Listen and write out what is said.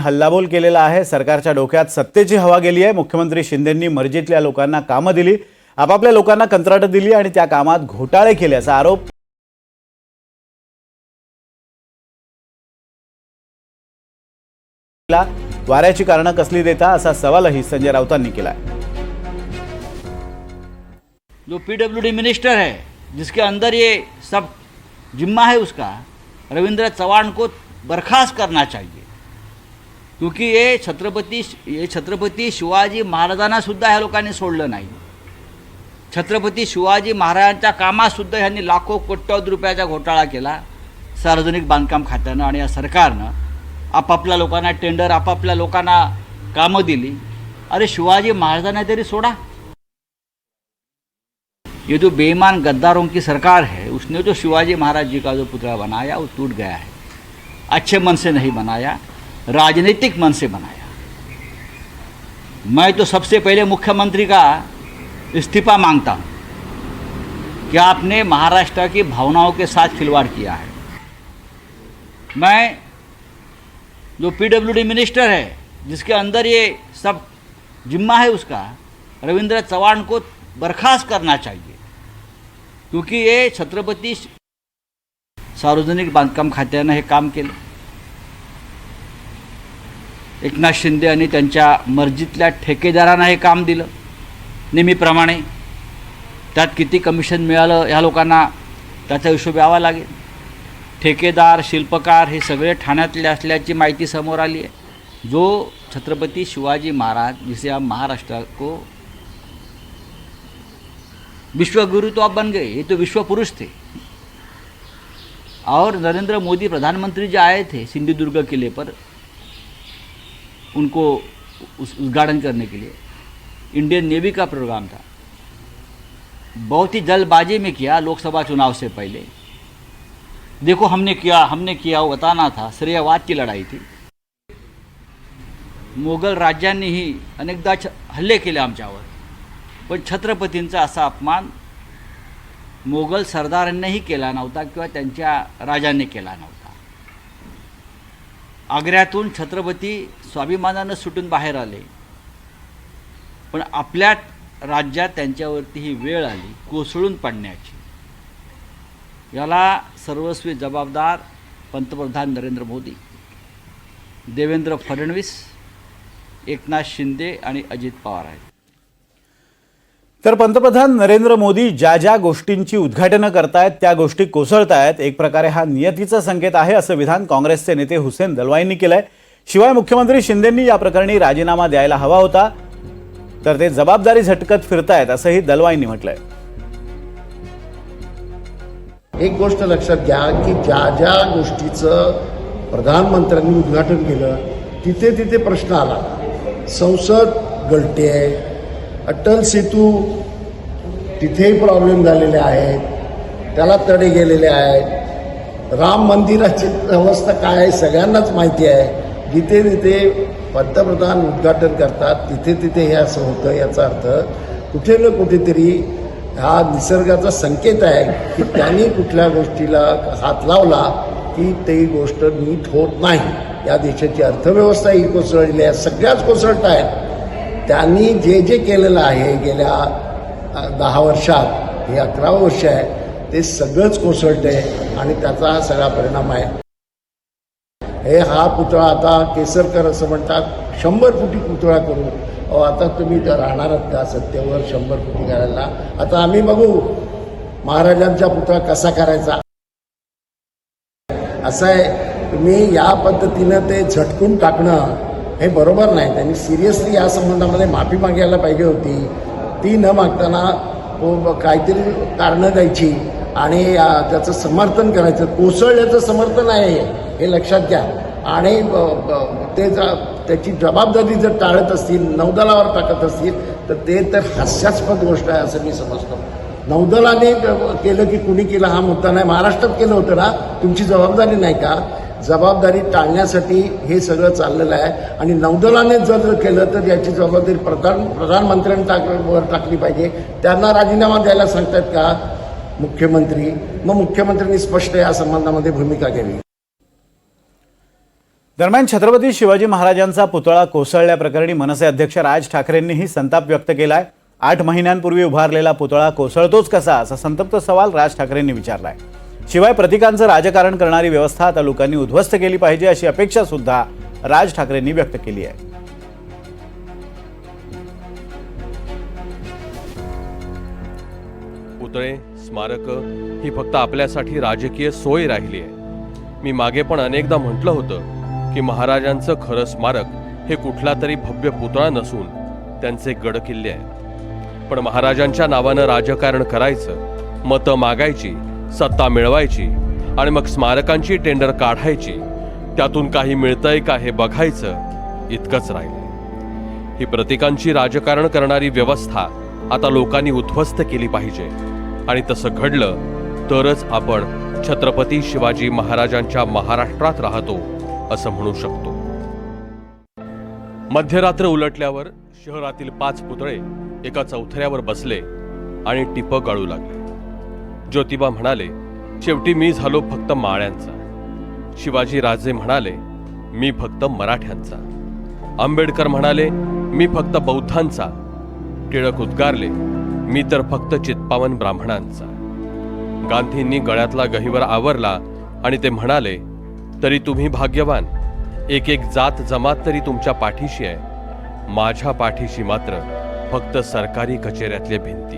हल्लाबोल केलेला आहे. सरकारच्या डोक्यात सत्तेची हवा गेली आहे. मुख्यमंत्री शिंदेंनी मर्जीतल्या लोकांना कामं दिली. आपापल्या लोकांना कंत्राटं दिली आणि त्या कामात घोटाळे केल्याचा आरोप वाऱ्याची कारणं कसली देता असा सवालही संजय राऊतांनी केला जो पीडब्ल्यूडी मिनिस्टर है जिसके अंदर ये सब जिम्मा है उसका रविंद्र चव्हाण को बर्खास्त करना चाहिए। क्योंकि हे छत्रपती ये छत्रपती शिवाजी महाराजांनासुद्धा ह्या लोकांनी सोडलं नाही. छत्रपती शिवाजी महाराजांच्या कामातसुद्धा ह्यांनी लाखो कोट्यवधी रुपयाचा घोटाळा केला सार्वजनिक बांधकाम खात्यानं आणि या सरकारनं आपापल्या लोकांना टेंडर आपापल्या लोकांना कामं दिली. अरे शिवाजी महाराजांना तरी सोडा. ये जो बेईमान गद्दारों की सरकार है उसने जो शिवाजी महाराज जी का जो पुतला बनाया वो टूट गया है. अच्छे मन से नहीं बनाया. राजनीतिक मन से बनाया। मैं तो सबसे पहले मुख्यमंत्री का इस्तीफा माँगता हूँ कि आपने महाराष्ट्र की भावनाओं के साथ खिलवाड़ किया है। मैं जो पीडब्ल्यूडी मिनिस्टर है, जिसके अंदर ये सब जिम्मा है उसका, रविंद्र चव्हाण को बर्खास्त करना चाहिए, क्योंकि ये छत्रपति सार्वजनिक बांधकाम खात्यानं हे काम केलं एकनाथ शिंदे आणि त्यांच्या मर्जीतल्या ठेकेदारांना हे काम दिलं नेहमीप्रमाणे. त्यात किती कमिशन मिळालं ह्या लोकांना त्याचा हिशोब यावा लागेल. ठेकेदार शिल्पकार हे सगळे ठाण्यातले असल्याची माहिती समोर आली आहे. जो छत्रपती शिवाजी महाराज जिसे हम महाराष्ट्र को विश्वगुरु तो आप बन गए ये तो विश्व पुरुष थे. और नरेंद्र मोदी प्रधानमंत्री जो आए थे सिंधुदुर्ग किले पर उनको उस उद्घाटन करने के लिए। इंडियन नेवी का प्रोग्राम था। बहुत ही जल्दबाजी में किया लोकसभा चुनाव से पहले। देखो हमने किया हमने किया वो बताना था श्रेयवाद की लढाई थी। मोगल राज्यांनीही अनेकदा छ हल्ले केले आमच्यावर पण छत्रपतींचा असा अपमान मोगल सरदारांनीही केला नव्हता किंवा त्यांच्या राजांनी केला नव्हता। आग्र्यातून छत्रपती स्वाभिमानानं सुटून बाहेर आले. पण आपल्या राज्यात त्यांच्यावरती ही वेळ आली कोसळून पडण्याची. याला सर्वस्वी जबाबदार पंतप्रधान नरेंद्र मोदी देवेंद्र फडणवीस एकनाथ शिंदे आणि अजित पवार आहेत. तर पंतप्रधान नरेंद्र मोदी ज्या ज्या गोष्टींची उद्घाटनं करतायत त्या गोष्टी कोसळतायत एक प्रकारे हा नियतीचा संकेत आहे असं विधान काँग्रेसचे नेते हुसेन दलवाईंनी केलंय. शिवाय मुख्यमंत्री शिंदेंनी या प्रकरणी राजीनामा द्यायला हवा होता तर ते जबाबदारी झटकत फिरतायत असंही दलवाईंनी म्हटलंय. एक गोष्ट लक्षात घ्या की ज्या ज्या गोष्टीचं प्रधानमंत्र्यांनी उद्घाटन केलं तिथे तिथे प्रश्न आला. संसद गळते आहे अटल सेतू तिथेही प्रॉब्लेम झालेले आहेत. त्याला तडे गेलेले आहेत. राम मंदिराची अवस्था काय आहे सगळ्यांनाच माहिती आहे. जिथे तिथे पंतप्रधान उद्घाटन करतात तिथे तिथे हे असं होतं याचा अर्थ कुठे ना कुठेतरी हा निसर्गाचा संकेत आहे की त्यांनी कुठल्या गोष्टीला हात लावला की ती गोष्ट नीट होत नाही. या देशाची अर्थव्यवस्था ही कोसळलेली आहे. सगळ्याच कोसळत आहेत. त्यांनी जे जे केलेलं आहे गेल्या दहा वर्षात हे अकरावं वर्ष आहे ते सगळंच कोसळते आणि त्याचा हा सगळा परिणाम आहे. हे हा पुतळा आता केसरकर असं म्हणतात शंभर फुटी पुतळा करू. अहो आता तुम्ही तर राहणार आहात का सत्तेवर शंभर फुटी करायला. आता आम्ही बघू महाराजांचा पुतळा कसा करायचा. असं आहे तुम्ही या पद्धतीनं ते झटकून टाकणं हे बरोबर नाही. त्यांनी सिरियसली या संबंधामध्ये माफी मागायला पाहिजे होती. ती न मागताना काहीतरी कारणं द्यायची आणि त्याचं समर्थन करायचं. कोसळल्याचं समर्थन आहे हे लक्षात घ्या. आणि ते त्याची जबाबदारी जर टाळत असतील नौदलावर टाकत असतील तर ते तर हास्यास्पद गोष्ट आहे असं मी समजतो. नौदलाने केलं की कुणी केलं हा मुद्दा नाही. महाराष्ट्रात केलं होतं ना? तुमची जबाबदारी नाही का? जबाबदारी टाळण्यासाठी हे सगळं चाललेलं आहे. आणि नौदलाने जर केलं तर याची जबाबदारी प्रधान प्रधानमंत्र्यांनी टाकली पाहिजे. त्यांना राजीनामा द्यायला सांगतात का? मुख्यमंत्री. मग मुख्यमंत्र्यांनी स्पष्ट या संबंधामध्ये भूमिका घ्यावी. दरम्यान छत्रपती शिवाजी महाराजांचा पुतळा कोसळल्याप्रकरणी मनसे अध्यक्ष राज ठाकरेंनीही संताप व्यक्त केलाय. आठ महिन्यांपूर्वी उभारलेला पुतळा कोसळतोच कसा असा संतप्त सवाल राज ठाकरेंनी विचारलाय. शिवाय प्रतिकांचं राजकारण करणारी व्यवस्था आता लोकांनी उद्ध्वस्त केली पाहिजे अशी अपेक्षा सुद्धा राज ठाकरेंनी व्यक्त केली आहे. पुतळे स्मारक ही फक्त आपल्यासाठी राजकीय सोय राहिली आहे. मी मागे पण अनेकदा म्हटलं होतं की महाराजांचं खरं स्मारक हे कुठला तरी भव्य पुतळा नसून त्यांचे गडकिल्ले आहेत पण महाराजांच्या नावानं राजकारण करायचं मतं मागायची सत्ता मिळवायची आणि मग स्मारकांची टेंडर काढायची. त्यातून काही मिळतंय का हे बघायचं इतकंच राहिलं ही प्रतिकांची राजकारण करणारी व्यवस्था आता लोकांनी उद्ध्वस्त केली पाहिजे. आणि तसं घडलं तरच आपण छत्रपती शिवाजी महाराजांच्या महाराष्ट्रात राहतो असं म्हणू शकतो. मध्यरात्र उलटल्यावर शहरातील पाच पुतळे एका चौथऱ्यावर बसले आणि टिपं गाळू लागले. ज्योतिबा म्हणाले शेवटी मी झालो फक्त माळ्यांचा. शिवाजी राजे म्हणाले मी फक्त मराठ्यांचा. आंबेडकर म्हणाले मी फक्त बौद्धांचा. टिळक उद्गारले मी तर फक्त चित्पावन ब्राह्मणांचा. गांधींनी गळ्यातला गहिवर आवरला आणि ते म्हणाले तरी तुम्ही भाग्यवान. एक एक जात जमात तरी तुमच्या पाठीशी आहे. माझ्या पाठीशी मात्र फक्त सरकारी कचेऱ्यातले भिंती.